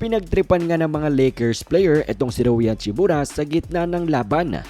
Pinagtripan nga ng mga Lakers player itong si Rui Hachimura sa gitna ng laban.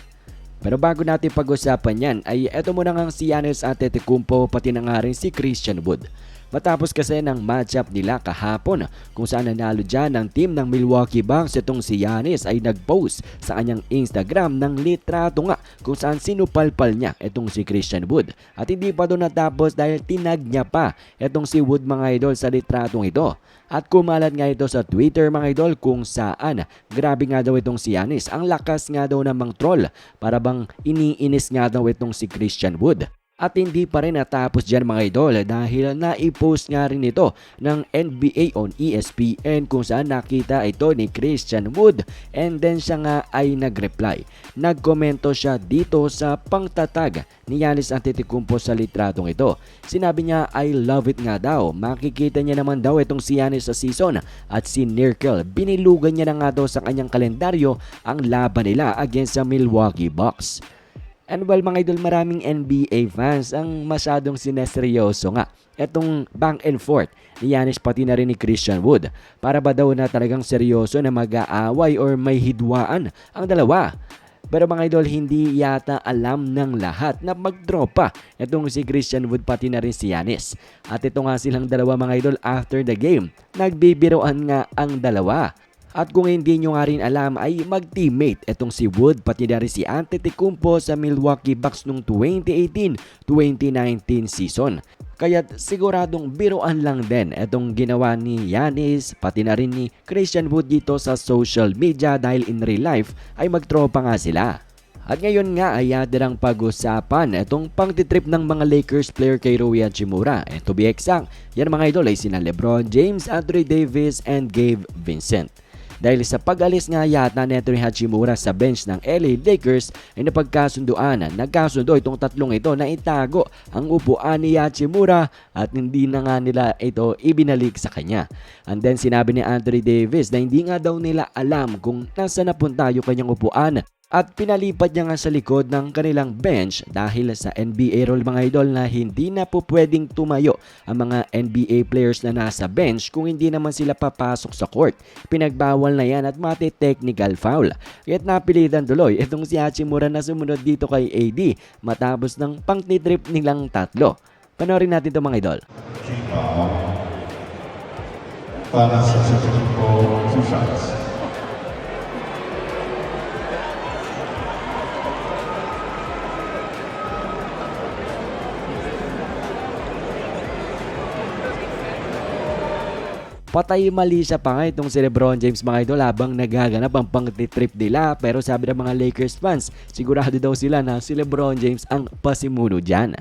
Pero bago natin pag-usapan yan ay eto muna nga si Giannis Antetokounmpo pati na nga rin si Christian Wood. Matapos kasi ng matchup nila kahapon kung saan nanalo dyan ng team ng Milwaukee Bucks itong si Giannis ay nag-post sa kanyang Instagram ng litrato nga kung saan sinupalpal niya itong si Christian Wood. At hindi pa doon natapos dahil tinag niya pa itong si Wood mga idol sa litratong ito. At kumalat nga ito sa Twitter mga idol kung saan grabe nga daw itong si Giannis. Ang lakas nga daw namang troll para bang iniinis nga daw itong si Christian Wood. At hindi pa rin natapos dyan mga idol dahil na-post nga rin ito ng NBA on ESPN kung saan nakita ito ni Christian Wood and then siya nga ay nag-reply. Nagkomento siya dito sa pangtatag ni Giannis Antetokounmpo sa litratong ito. Sinabi niya I love it nga daw. Makikita niya naman daw itong si Giannis sa season at si Nirkel. Binilugan niya na nga daw sa kanyang kalendaryo ang laban nila against sa Milwaukee Bucks. And well mga idol, maraming NBA fans ang masyadong sineseryoso nga etong back and forth ni Giannis pati na rin ni Christian Wood. Para ba daw na talagang seryoso na mag-aaway or may hidwaan ang dalawa? Pero mga idol, hindi yata alam ng lahat na magtropa itong si Christian Wood pati na rin si Giannis. At ito nga silang dalawa mga idol after the game. Nagbibiroan nga ang dalawa. At kung hindi nyo nga rin alam ay mag-teammate itong si Wood pati na rin si Antetokounmpo sa Milwaukee Bucks noong 2018-2019 season. Kaya siguradong biruan lang din itong ginawa ni Yanis pati na rin ni Christian Wood dito sa social media dahil in real life ay magtropa nga sila. At ngayon nga ay adirang pag-usapan itong pangtitrip ng mga Lakers player kay Rui Hachimura. And to be exact, yan mga idol ay sina Lebron James, Andre Davis, and Gabe Vincent. Dahil sa pag-alis nga yata ni Anthony Hachimura sa bench ng LA Lakers ay napagkasunduan. Nagkasundo itong tatlong ito na itago ang upuan ni Hachimura at hindi na nga nila ito ibinalik sa kanya. And then sinabi ni Anthony Davis na hindi nga daw nila alam kung nasa napunta yung kanyang upuan at pinalipat niya nga sa likod ng kanilang bench dahil sa NBA rule mga idol na hindi na po pwedeng tumayo ang mga NBA players na nasa bench kung hindi naman sila papasok sa court. Pinagbawal na yan at mati technical foul. Kaya't napilitan tuloy itong si Hachimura na sumunod dito kay AD matapos ng pang-trip nilang tatlo. Panoorin natin ito mga idol. para sa second ko. Patay mali siya pa nga itong si Lebron James mga idol habang nagaganap ang pang-trip nila pero sabi ng mga Lakers fans sigurado daw sila na si Lebron James ang pasimuno dyan.